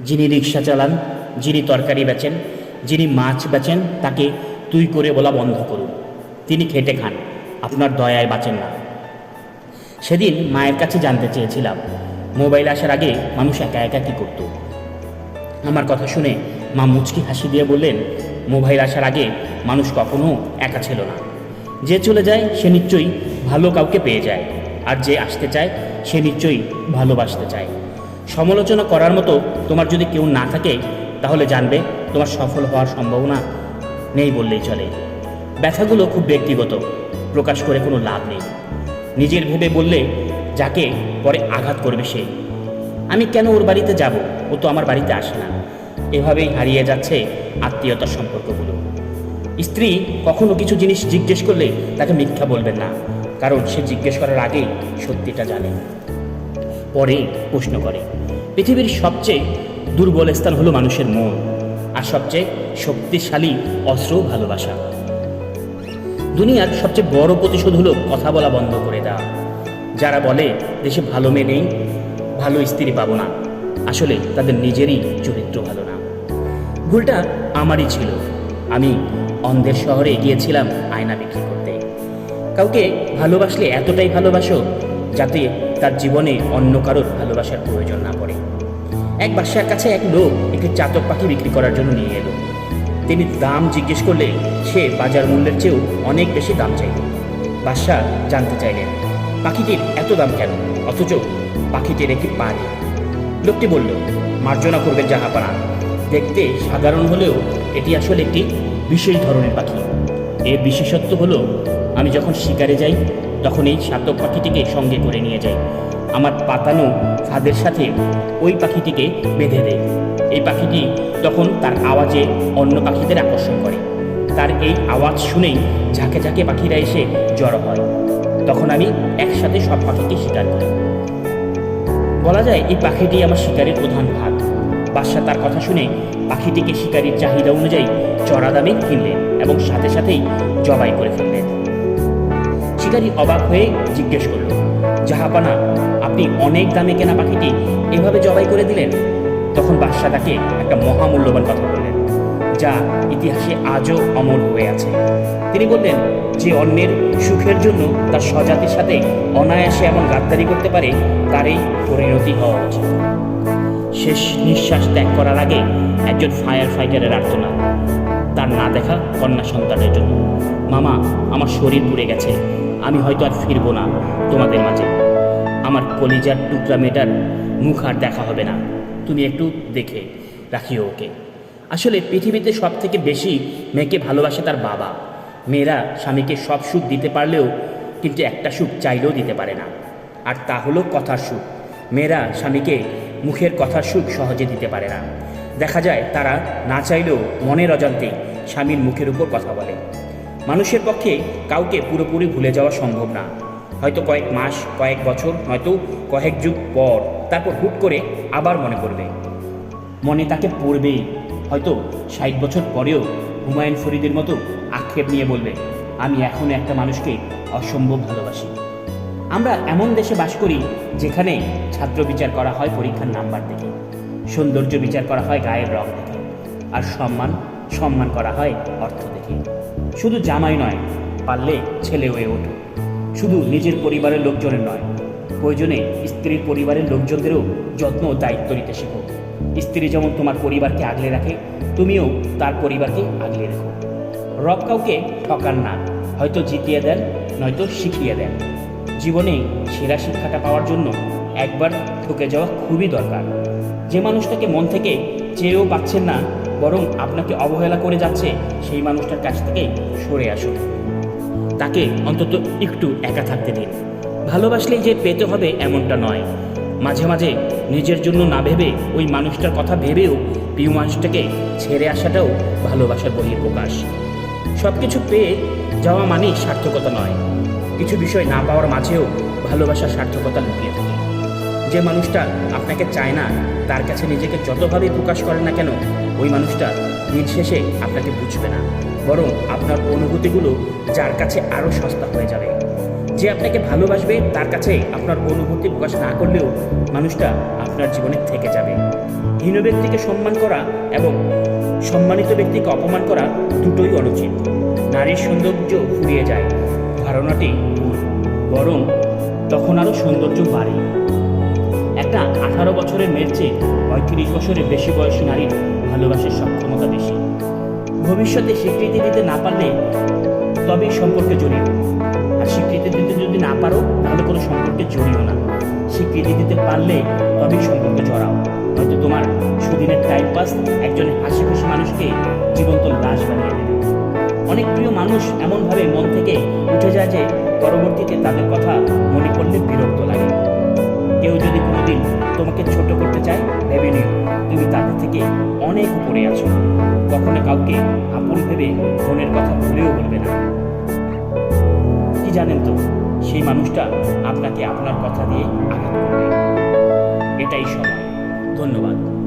যিনি রিক্সা চালান, যিনি তরকারি বেচেন, যিনি মাছ বেচেন, তাকে তুই করে বলা বন্ধ করুন। তিনি খেটে খান, আপনার দয়ায় বাঁচেন না। সেদিন মায়ের কাছে জানতে চেয়েছিলাম, মোবাইল আসার আগে মানুষ একা একা কী করতো। আমার কথা শুনে মা মুচকি হাসি দিয়ে বললেন, মোবাইল আসার আগে মানুষ কখনো একা ছিল না। যে চলে যায়, সে নিশ্চয়ই ভালো কাউকে পেয়ে যায়, আর যে আসতে চায়, সে নিশ্চয়ই ভালোবাসতে চায়। সমালোচনা করার মতো তোমার যদি কেউ না থাকে, তাহলে জানবে তোমার সফল হওয়ার সম্ভাবনা নেই বললেই চলে। ব্যথাগুলো খুব ব্যক্তিগত, প্রকাশ করে কোনো লাভ নেই। নিজের ভেবে বললে যাকে পরে আঘাত করবে সে। আমি কেন ওর বাড়িতে যাব? ও তো আমার বাড়িতে আসে না। এভাবেই হারিয়ে যাচ্ছে আত্মীয়তার সম্পর্কগুলো। স্ত্রী কখনো কিছু জিনিস জিজ্ঞেস করলে তাকে মিথ্যা বলবেন না, কারণ সে জিজ্ঞেস করার আগেই সত্যিটা জানে। পরে প্রশ্ন করে, পৃথিবীর সবচেয়ে দুর্বল স্থান হলো মানুষের মন আর সবচেয়ে শক্তিশালী অস্ত্র ভালোবাসা। দুনিয়ার সবচেয়ে বড় প্রতিশোধ হলো কথা বলা বন্ধ করে দেওয়া। যারা বলে দেশে ভালো মেয়ে নেই, ভালো স্ত্রী পাবো না, আসলে তাদের নিজেরই চরিত্র ভালো না। ভুলটা আমারই ছিল। আমি অন্ধের শহরে গিয়েছিলাম আয়না বিক্রি করতে। কাউকে ভালোবাসলে এতটাই ভালোবাসো যাতে তার জীবনে অন্য কারোর ভালোবাসার প্রয়োজন না পড়ে। এক বাসার কাছে এক লোক একটি চাতক পাখি বিক্রি করার জন্য নিয়ে এলো। তিনি দাম জিজ্ঞেস করলে সে বাজার মূল্যের চেয়েও অনেক বেশি দাম চাইল। বাদশাহ জানতে চাইলেন, পাখিটির এত দাম কেন? অথচ পাখিটির একটি পা নেই। লোকটি বলল, মার্জনা করবেন জাহাপানা দেখতে সাধারণ হলেও এটি আসলে একটি বিশেষ ধরনের পাখি। এর বিশেষত্ব হলো, আমি যখন শিকারে যাই তখন এই সাতক পাখিটিকে সঙ্গে করে নিয়ে যাই আমার পাতানো ফাঁদের সাথে ওই পাখিটিকে বেঁধে দেয়। এই পাখিটি তখন তার আওয়াজে অন্য পাখিদের আকর্ষণ করে। তার এই আওয়াজ শুনেই ঝাঁকে ঝাঁকে পাখিরা এসে জড়ো হয়। তখন আমি একসাথে সব পাখিকে শিকার করি। বলা যায় এই পাখিটি আমার শিকারের প্রধান ভাগ। বাদশাহ তার কথা শুনে পাখিটিকে শিকারীর চাহিদা অনুযায়ী চড়া দামে কিনলেন এবং সাথে সাথেই জবাই করে ফেললেন। শিকারী অবাক হয়ে জিজ্ঞেস করল, জাহাপানা, আপনি অনেক দামে কেনা পাখিটি এভাবে জবাই করে দিলেন? তখন বাদশাহ তাকে একটা মহামূল্যবান কথা বললেন, যা ইতিহাসে আজও অমর হয়ে আছে। তিনি বললেন, যে অন্যের সুখের জন্য তার স্বজাতির সাথে অনায়াসে এমন গাদ্দারি করতে পারে, তারই পরিণতি হওয়া উচিত। শেষ নিঃশ্বাস ত্যাগ করার আগে একজন ফায়ার ফাইটারের আর্তনাদ। তার না দেখা কন্যা সন্তানের জন্য। মামা, আমার শরীর পুড়ে গেছে। আমি হয়তো আর ফিরবো না তোমাদের মাঝে। আমার কলিজার টুকরা মেটার মুখ আর দেখা হবে না। তুমি একটু দেখে রাখিও ওকে। আসলে পৃথিবীতে সব থেকে বেশি মেয়েকে ভালোবাসে তার বাবা। মেয়েরা স্বামীকে সব সুখ দিতে পারলেও কিন্তু একটা সুখ চাইলেও দিতে পারে না। আর তা হলো কথার সুখ। মেয়েরা স্বামীকে মুখের কথার সুখ সহজে দিতে পারে না। দেখা যায় তারা না চাইলেও মনের অজান্তেই স্বামীর মুখের উপর কথা বলে। মানুষের পক্ষে কাউকে পুরোপুরি ভুলে যাওয়া সম্ভব না। হয়তো কয়েক মাস, কয়েক বছর নয়তো কয়েক যুগ পর তারপর হুট করে আবার মনে পড়বে। মনে তাকে পড়বেই। হয়তো ষাট বছর পরেও হুমায়ুন ফরিদের মতো আক্ষেপ নিয়ে বলবে, আমি এখনও একটা মানুষকে অসম্ভব ভালোবাসি। আমরা এমন দেশে বাস করি যেখানে ছাত্র বিচার করা হয় পরীক্ষার নাম্বার দেখে সৌন্দর্য বিচার করা হয় গায়ের রং দেখে আর সম্মান সম্মান করা হয় অর্থ দেখে শুধু জামাই নয়, পারলে ছেলে হয়ে ওঠো। শুধু নিজের পরিবারের লোকজনের নয়, প্রয়োজনে স্ত্রীর পরিবারের লোকজনদেরও যত্ন ও দায়িত্ব নিতে শেখো। স্ত্রী যেমন তোমার পরিবারকে আগলে রাখে, তুমিও তার পরিবারকে আগলে রেখো। রব কাউকে ঠকান না, হয়তো জিতিয়ে দেন, নয়তো শিখিয়ে দেন। জীবনে সেরা শিক্ষাটা পাওয়ার জন্য একবার ঠকে যাওয়া খুবই দরকার। যে মানুষটাকে মন থেকে চেয়েও পাচ্ছেন না বরং আপনাকে অবহেলা করে যাচ্ছে সেই মানুষটার কাছ থেকে সরে আসুন। তাকে অন্তত একটু একা থাকতে দিন। ভালোবাসলেই যে পেতে হবে এমনটা নয়। মাঝে মাঝে নিজের জন্য না ভেবে ওই মানুষটার কথা ভেবেও প্রিয় মানুষটাকে ছেড়ে আসাটাও ভালোবাসার বহিঃপ্রকাশ সব কিছু পেয়ে যাওয়া মানেই সার্থকতা নয়। কিছু বিষয় না পাওয়ার মাঝেও ভালোবাসার সার্থকতা লুকিয়ে থাকে। যে মানুষটা আপনাকে চায় না, তার কাছে নিজেকে যতভাবেই প্রকাশ করেন না কেন, ওই মানুষটা দিন শেষে আপনাকে বুঝবে না। বরং আপনার অনুভূতিগুলো যার কাছে আরও সস্তা হয়ে যাবে। যে আপনাকে ভালোবাসবে, তার কাছে আপনার অনুভূতি প্রকাশ না করলেও মানুষটা আপনার জীবনে থেকে যাবে। হীন ব্যক্তিকে সম্মান করা এবং সম্মানিত ব্যক্তিকে অপমান করা দুটোই অনুচিত। নারীর সৌন্দর্য ফুরিয়ে যায়, ধারণাটি বরং তখন আরও সৌন্দর্য বাড়ে। মেয়ের চেয়ে পঁয়ত্রিশ বছরের বেশি বয়সী নারীর ভালোবাসার সক্ষমতা বেশি। ভবিষ্যতে স্বীকৃতি দিতে না পারলে তবেই সম্পর্কে জড়িও আর স্বীকৃতি দিতে যদি না পারো, তাহলে কোনো সম্পর্কে জড়িও না। স্বীকৃতি দিতে পারলে তবেই সম্পর্কে জড়াও। হয়তো তোমার সুদিনের টাইম পাস একজনের হাসি খুশি মানুষকে জীবন্ত লাশ বানিয়ে দেবে। অনেক প্রিয় মানুষ এমনভাবে মন থেকে উঠে যায় যে পরবর্তীতে তাদের কথা মনে করলে বিরক্ত লাগে। কেউ যদি কোনোদিন তোমাকে ছোট করতে চায়, ভেবে নিও। তুমি তাদের থেকে অনেক উপরে আছো। কখনো কাউকে আপন ভেবে মনের কথা ভুলেও বলবে না। কি জানেন তো, সেই মানুষটা আপনাকে আপনার কথা দিয়ে আঘাত করবে। এটাই সময়। ধন্যবাদ।